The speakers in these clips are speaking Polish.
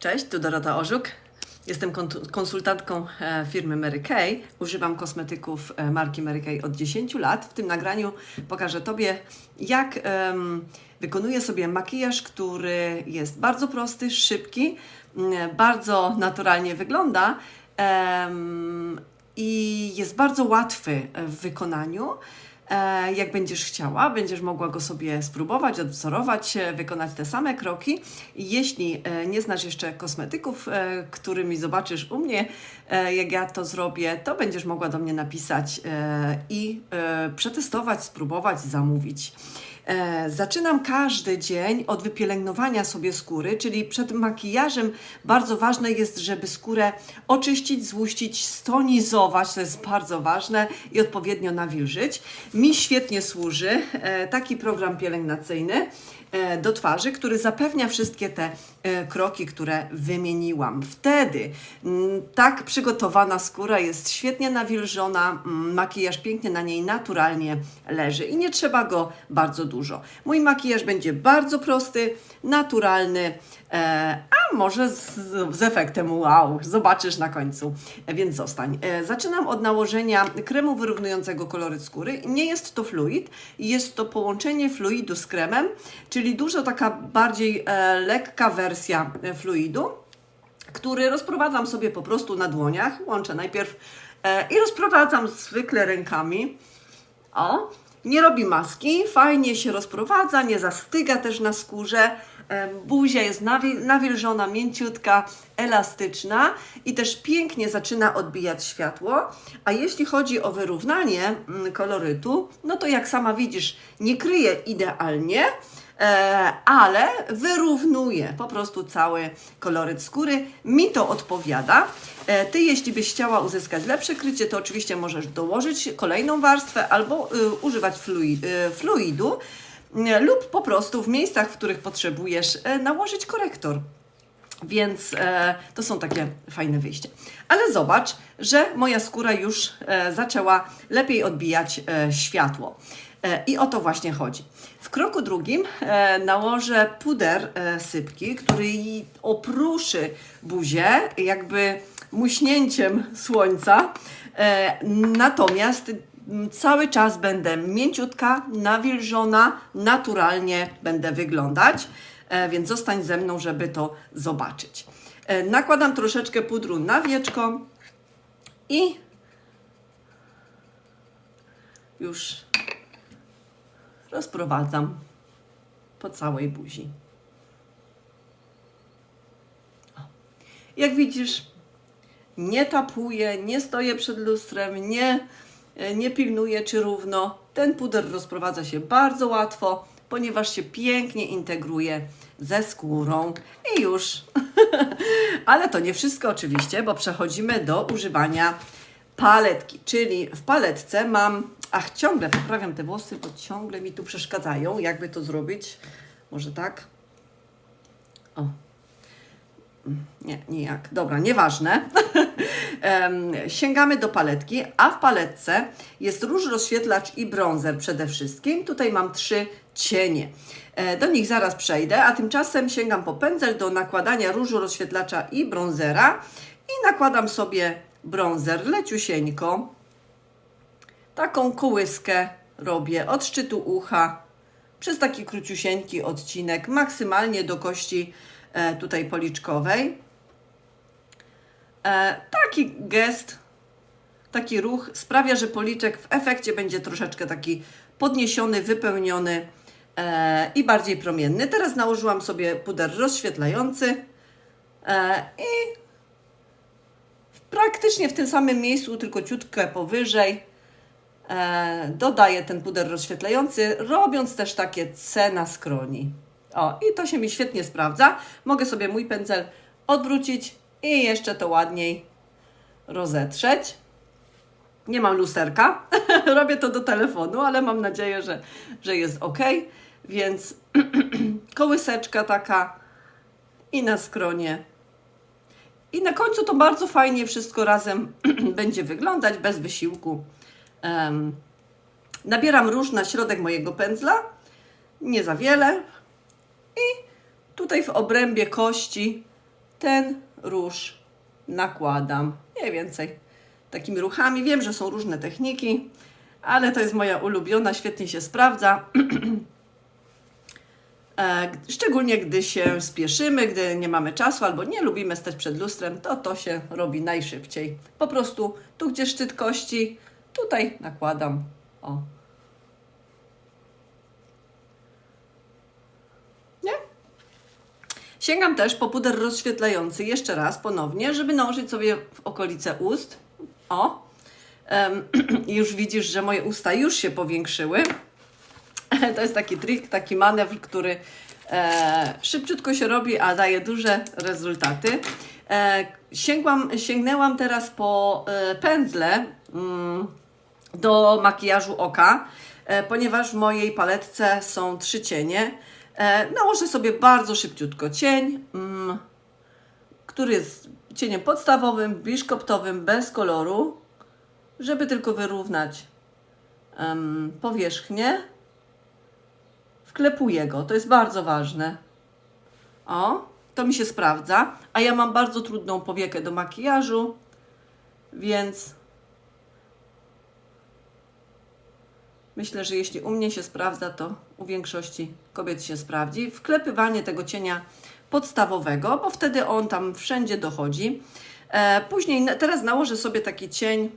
Cześć, tu Dorota Orzuk. Jestem konsultantką e, firmy Mary Kay. Używam kosmetyków e, marki Mary Kay od 10 lat. W tym nagraniu pokażę Tobie, jak em, wykonuję sobie makijaż, który jest bardzo prosty, szybki, bardzo naturalnie wygląda em, i jest bardzo łatwy w wykonaniu. E, Jak będziesz chciała, będziesz mogła go sobie spróbować, odwzorować, e, wykonać te same kroki. Jeśli e, nie znasz jeszcze kosmetyków, którymi zobaczysz u mnie, jak ja to zrobię, to będziesz mogła do mnie napisać i przetestować, spróbować, zamówić. E, Zaczynam każdy dzień od wypielęgnowania sobie skóry, czyli przed makijażem bardzo ważne jest, żeby skórę oczyścić, złuścić, stonizować, to jest bardzo ważne i odpowiednio nawilżyć. Mi świetnie służy e, taki program pielęgnacyjny do twarzy, który zapewnia wszystkie te e, kroki, które wymieniłam. Wtedy tak przygotowana skóra jest świetnie nawilżona, makijaż pięknie na niej naturalnie leży i nie trzeba go bardzo dużo. Mój makijaż będzie bardzo prosty, naturalny, e, a może z, z efektem wow, zobaczysz na końcu, e, więc zostań. E, Zaczynam od nałożenia kremu wyrównującego kolory skóry. Nie jest to fluid, jest to połączenie fluidu z kremem, czyli dużo taka bardziej e, lekka wersja e, fluidu który rozprowadzam sobie po prostu na dłoniach. Łączę najpierw e, i rozprowadzam zwykle rękami. O, nie robi maski, fajnie się rozprowadza, nie zastyga też na skórze. Buzia jest nawi- nawilżona, mięciutka, elastyczna i też pięknie zaczyna odbijać światło. A jeśli chodzi o wyrównanie mm, kolorytu, no to jak sama widzisz, nie kryje idealnie, e, ale wyrównuje po prostu cały koloryt skóry. Mi to odpowiada. E, Ty, jeśli byś chciała uzyskać lepsze krycie, to oczywiście możesz dołożyć kolejną warstwę albo y, używać y, fluidu lub po prostu w miejscach, w których potrzebujesz e, nałożyć korektor. Więc e, to są takie fajne wyjście. Ale zobacz, że moja skóra już e, zaczęła lepiej odbijać e, światło. E, I o to właśnie chodzi. W kroku drugim e, nałożę puder e, sypki, który opruszy buzię, jakby muśnięciem słońca. E, natomiast cały czas będę mięciutka, nawilżona, naturalnie będę wyglądać, e, więc zostań ze mną, żeby to zobaczyć. E, nakładam troszeczkę pudru na wieczko i już rozprowadzam po całej buzi. Jak widzisz, nie tapuję, nie stoję przed lustrem, nie, nie pilnuję czy równo. Ten puder rozprowadza się bardzo łatwo, ponieważ się pięknie integruje ze skórą i już. Ale to nie wszystko oczywiście, bo przechodzimy do używania paletki, czyli w paletce mam, ach ciągle poprawiam te włosy, bo ciągle mi tu przeszkadzają, jakby to zrobić, może tak, o, nie, nijak. Dobra, nieważne. Sięgamy do paletki, a w paletce jest róż rozświetlacz i bronzer przede wszystkim. Tutaj mam trzy cienie. E, Do nich zaraz przejdę, a tymczasem sięgam po pędzel do nakładania różu rozświetlacza i bronzera i nakładam sobie bronzer leciusieńko. Taką kołyskę robię od szczytu ucha przez taki króciusieńki odcinek, maksymalnie do kości e, tutaj policzkowej. E, taki gest, taki ruch sprawia, że policzek w efekcie będzie troszeczkę taki podniesiony, wypełniony e, i bardziej promienny. Teraz nałożyłam sobie puder rozświetlający e, i praktycznie w tym samym miejscu, tylko ciutkę powyżej, e, dodaję ten puder rozświetlający, robiąc też takie C na skroni. O, i to się mi świetnie sprawdza. Mogę sobie mój pędzel odwrócić i jeszcze to ładniej rozetrzeć. Nie mam lusterka, robię to do telefonu, ale mam nadzieję, że, że jest ok. Więc kołyseczka taka i na skronie. I na końcu to bardzo fajnie wszystko razem będzie wyglądać, bez wysiłku. Em, nabieram róż na środek mojego pędzla, nie za wiele. I tutaj w obrębie kości ten róż nakładam. Mniej więcej takimi ruchami. Wiem, że są różne techniki, ale to jest moja ulubiona, świetnie się sprawdza. E, Szczególnie gdy się spieszymy, gdy nie mamy czasu albo nie lubimy stać przed lustrem, to to się robi najszybciej. Po prostu tu, gdzie szczyt kości, tutaj nakładam. O. Sięgam też po puder rozświetlający jeszcze raz ponownie, żeby nałożyć sobie w okolice ust. O. I już widzisz, że moje usta już się powiększyły. To jest taki trik, taki manewr, który e, szybciutko się robi, a daje duże rezultaty. E, sięgłam, sięgnęłam teraz po e, pędzle mm, do makijażu oka, e, ponieważ w mojej paletce są trzy cienie. E, nałożę sobie bardzo szybciutko cień, mm, który jest cieniem podstawowym, biszkoptowym, bez koloru, żeby tylko wyrównać powierzchnię. Wklepuję go, to jest bardzo ważne. O, to mi się sprawdza. A ja mam bardzo trudną powiekę do makijażu, więc myślę, że jeśli u mnie się sprawdza, to u większości kobiet się sprawdzi. Wklepywanie tego cienia podstawowego, bo wtedy on tam wszędzie dochodzi. E, później, teraz nałożę sobie taki cień,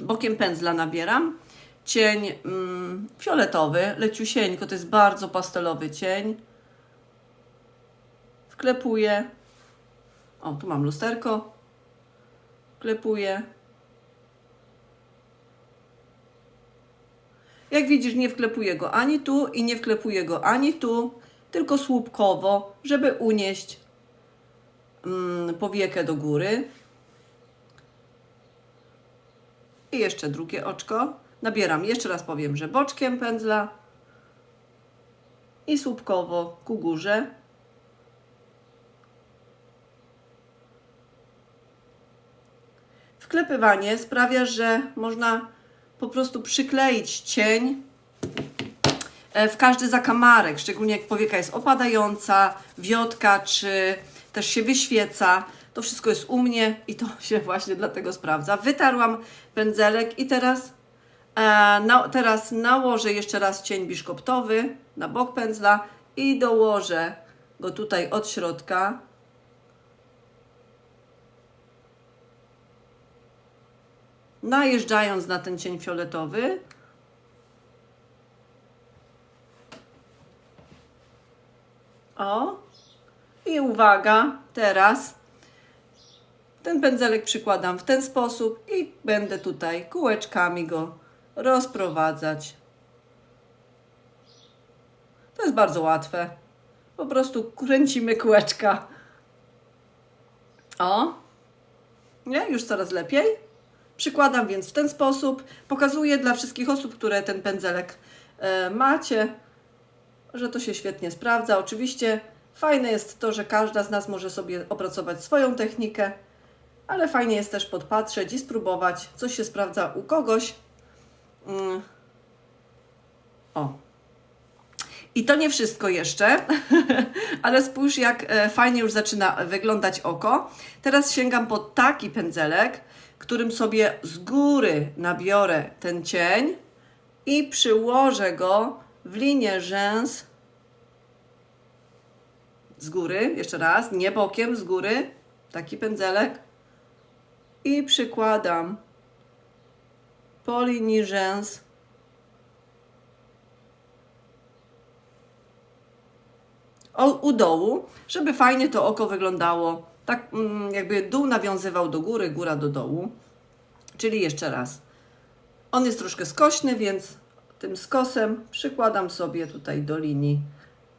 bokiem pędzla nabieram cień mm, fioletowy, leciusieńko, to jest bardzo pastelowy cień. Wklepuję. O, tu mam lusterko. Wklepuję. Jak widzisz, nie wklepuję go ani tu i nie wklepuję go ani tu, tylko słupkowo, żeby unieść mm, powiekę do góry. I jeszcze drugie oczko. Nabieram, jeszcze raz powiem, że boczkiem pędzla i słupkowo ku górze. Wklepywanie sprawia, że można po prostu przykleić cień e, w każdy zakamarek, szczególnie jak powieka jest opadająca, wiotka, czy też się wyświeca. To wszystko jest u mnie i to się właśnie dlatego sprawdza. Wytarłam pędzelek i teraz, e, na, teraz nałożę jeszcze raz cień biszkoptowy na bok pędzla i dołożę go tutaj od środka. Najeżdżając na ten cień fioletowy, O. I uwaga, teraz ten pędzelek przykładam w ten sposób i będę tutaj kółeczkami go rozprowadzać. To jest bardzo łatwe. Po prostu kręcimy kółeczka. O. Nie? Już coraz lepiej. Przykładam więc w ten sposób. Pokazuję dla wszystkich osób, które ten pędzelek e, macie, że to się świetnie sprawdza. Oczywiście fajne jest to, że każda z nas może sobie opracować swoją technikę, ale fajnie jest też podpatrzeć i spróbować, co się sprawdza u kogoś. Mm. O. I to nie wszystko jeszcze, ale spójrz, jak e, fajnie już zaczyna wyglądać oko. Teraz sięgam po taki pędzelek, którym sobie z góry nabiorę ten cień i przyłożę go w linię rzęs z góry, jeszcze raz, nie bokiem, z góry, taki pędzelek i przykładam po linii rzęs u dołu, żeby fajnie to oko wyglądało. Tak mm, jakby dół nawiązywał do góry, góra do dołu. Czyli jeszcze raz. On jest troszkę skośny, więc tym skosem przykładam sobie tutaj do linii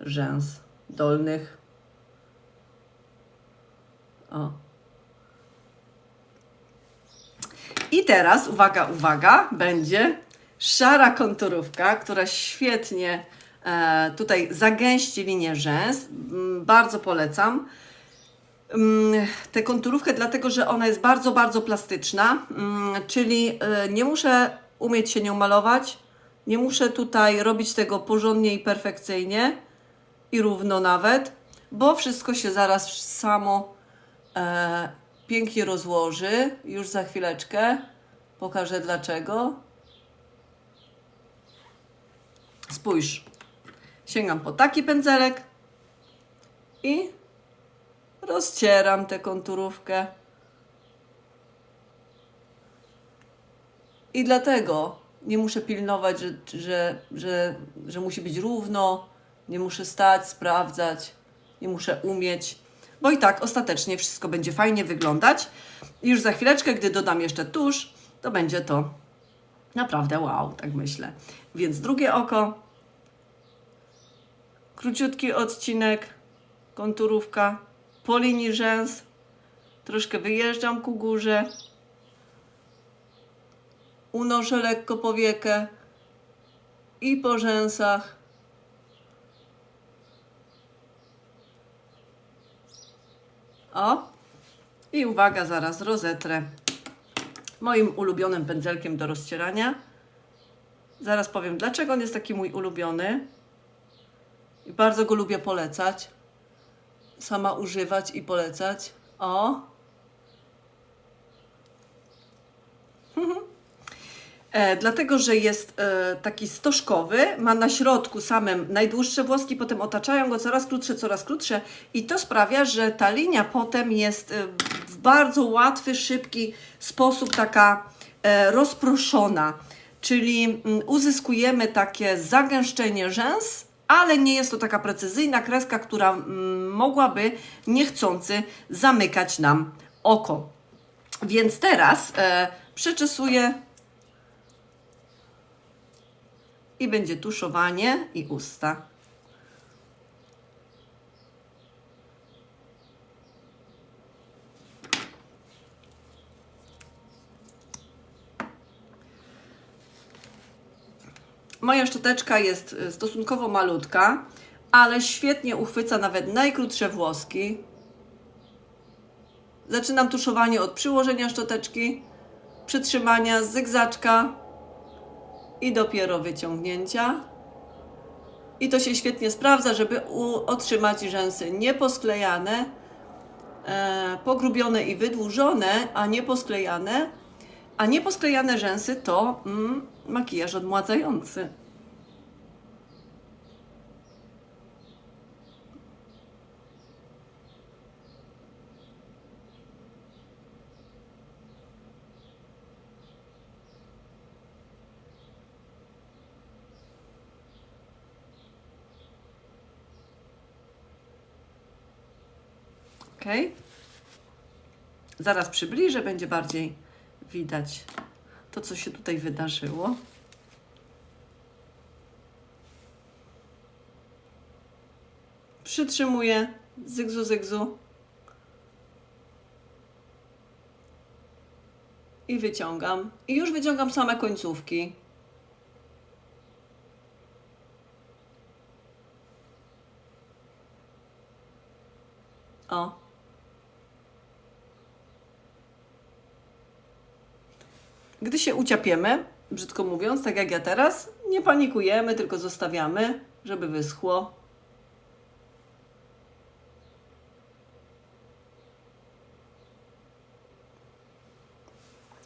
rzęs dolnych. O. I teraz, uwaga, uwaga, będzie szara konturówka, która świetnie e, tutaj zagęści linię rzęs. Mm, Bardzo polecam tę konturówkę, dlatego że ona jest bardzo, bardzo plastyczna, czyli e, nie muszę umieć się nią malować, nie muszę tutaj robić tego porządnie i perfekcyjnie i równo nawet, bo wszystko się zaraz samo e, pięknie rozłoży. Już za chwileczkę pokażę dlaczego. Spójrz. Sięgam po taki pędzelek i rozcieram tę konturówkę. I dlatego nie muszę pilnować, że, że, że, że musi być równo, nie muszę stać, sprawdzać, nie muszę umieć, bo i tak ostatecznie wszystko będzie fajnie wyglądać. I już za chwileczkę, gdy dodam jeszcze tusz, to będzie to naprawdę wow, tak myślę. Więc drugie oko, króciutki odcinek, konturówka, po linii rzęs, troszkę wyjeżdżam ku górze, unoszę lekko powiekę i po rzęsach. O, i uwaga, zaraz rozetrę moim ulubionym pędzelkiem do rozcierania. Zaraz powiem, dlaczego on jest taki mój ulubiony. I bardzo go lubię polecać. Sama używać i polecać. O. E, dlatego, że jest e, taki stożkowy, ma na środku samym najdłuższe włoski, potem otaczają go coraz krótsze, coraz krótsze i to sprawia, że ta linia potem jest e, w bardzo łatwy, szybki sposób taka e, rozproszona, czyli mm, uzyskujemy takie zagęszczenie rzęs, ale nie jest to taka precyzyjna kreska, która mm, mogłaby niechcący zamykać nam oko. Więc teraz e, przeczesuję i będzie tuszowanie i usta. Moja szczoteczka jest y, stosunkowo malutka, ale świetnie uchwyca nawet najkrótsze włoski. Zaczynam tuszowanie od przyłożenia szczoteczki, przytrzymania zygzaczka i dopiero wyciągnięcia. I to się świetnie sprawdza, żeby otrzymać rzęsy nieposklejane, e, pogrubione i wydłużone, a nie posklejane. A nieposklejane rzęsy to mm, makijaż odmładzający. Ok? Zaraz przybliżę, będzie bardziej widać to, co się tutaj wydarzyło. Przytrzymuję, zygzu, zygzu. I wyciągam. I już wyciągam same końcówki. O. Gdy się uciapiemy, brzydko mówiąc, tak jak ja teraz, nie panikujemy, tylko zostawiamy, żeby wyschło.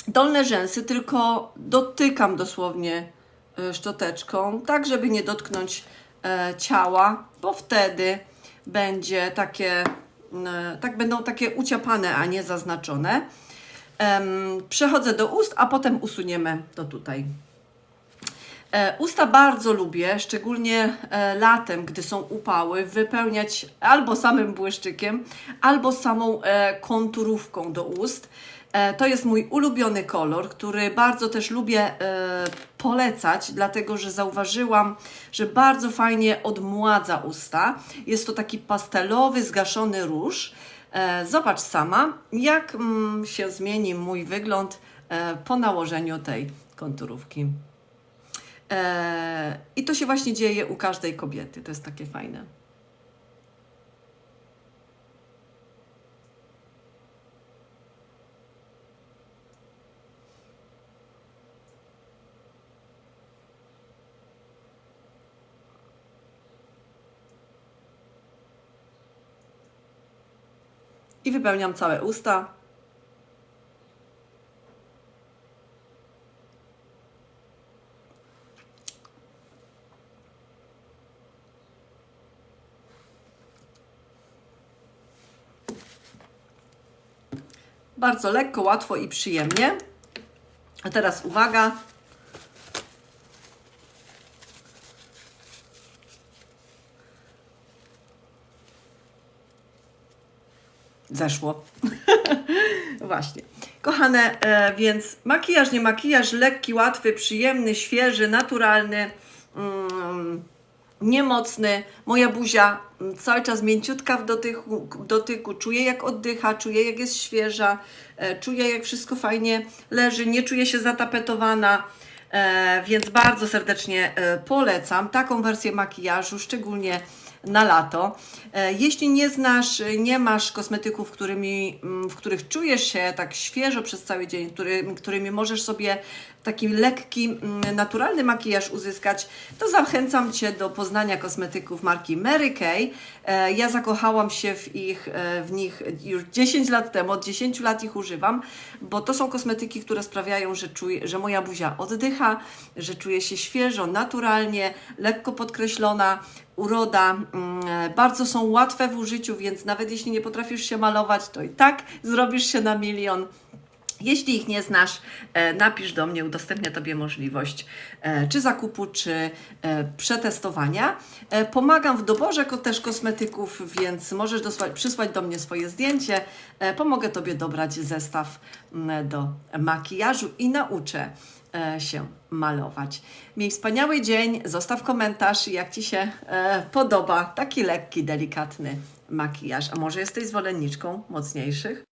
Dolne rzęsy tylko dotykam dosłownie e, szczoteczką, tak żeby nie dotknąć e, ciała, bo wtedy będzie takie, e, tak będą takie uciapane, a nie zaznaczone. Przechodzę do ust, a potem usuniemy to tutaj. E, Usta bardzo lubię, szczególnie e, latem, gdy są upały, wypełniać albo samym błyszczykiem, albo samą e, konturówką do ust. To jest mój ulubiony kolor, który bardzo też lubię polecać, dlatego że zauważyłam, że bardzo fajnie odmładza usta. Jest to taki pastelowy, zgaszony róż. E, Zobacz sama, jak mm, się zmieni mój wygląd e, po nałożeniu tej konturówki. E, I to się właśnie dzieje u każdej kobiety. To jest takie fajne. I wypełniam całe usta. Bardzo lekko, łatwo i przyjemnie. A teraz uwaga. Zeszło. Właśnie. Kochane, e, więc makijaż, nie makijaż, lekki, łatwy, przyjemny, świeży, naturalny, mm, niemocny. Moja buzia mm, cały czas mięciutka w dotyku, dotyku. Czuję jak oddycha, czuję jak jest świeża, e, czuję jak wszystko fajnie leży, nie czuję się zatapetowana. E, więc bardzo serdecznie polecam taką wersję makijażu, szczególnie na lato. E, Jeśli nie znasz, e, nie masz kosmetyków, którymi, mm, w których czujesz się tak świeżo przez cały dzień, który, którymi możesz sobie taki lekki, mm, naturalny makijaż uzyskać, to zachęcam Cię do poznania kosmetyków marki Mary Kay. E, Ja zakochałam się w, ich, w nich już 10 lat temu, od 10 lat ich używam, bo to są kosmetyki, które sprawiają, że, czuję, że moja buzia oddycha, że czuję się świeżo, naturalnie, lekko podkreślona, uroda, mm, bardzo są łatwe w użyciu, więc nawet jeśli nie potrafisz się malować, to i tak zrobisz się na milion. Jeśli ich nie znasz, e, napisz do mnie, udostępnię Tobie możliwość e, czy zakupu, czy e, przetestowania. Pomagam w doborze też kosmetyków, więc możesz przysłać do mnie swoje zdjęcie. Pomogę Tobie dobrać zestaw mm, do makijażu i nauczę się malować. Miej wspaniały dzień, zostaw komentarz, jak Ci się e, podoba taki lekki, delikatny makijaż. A może jesteś zwolenniczką mocniejszych?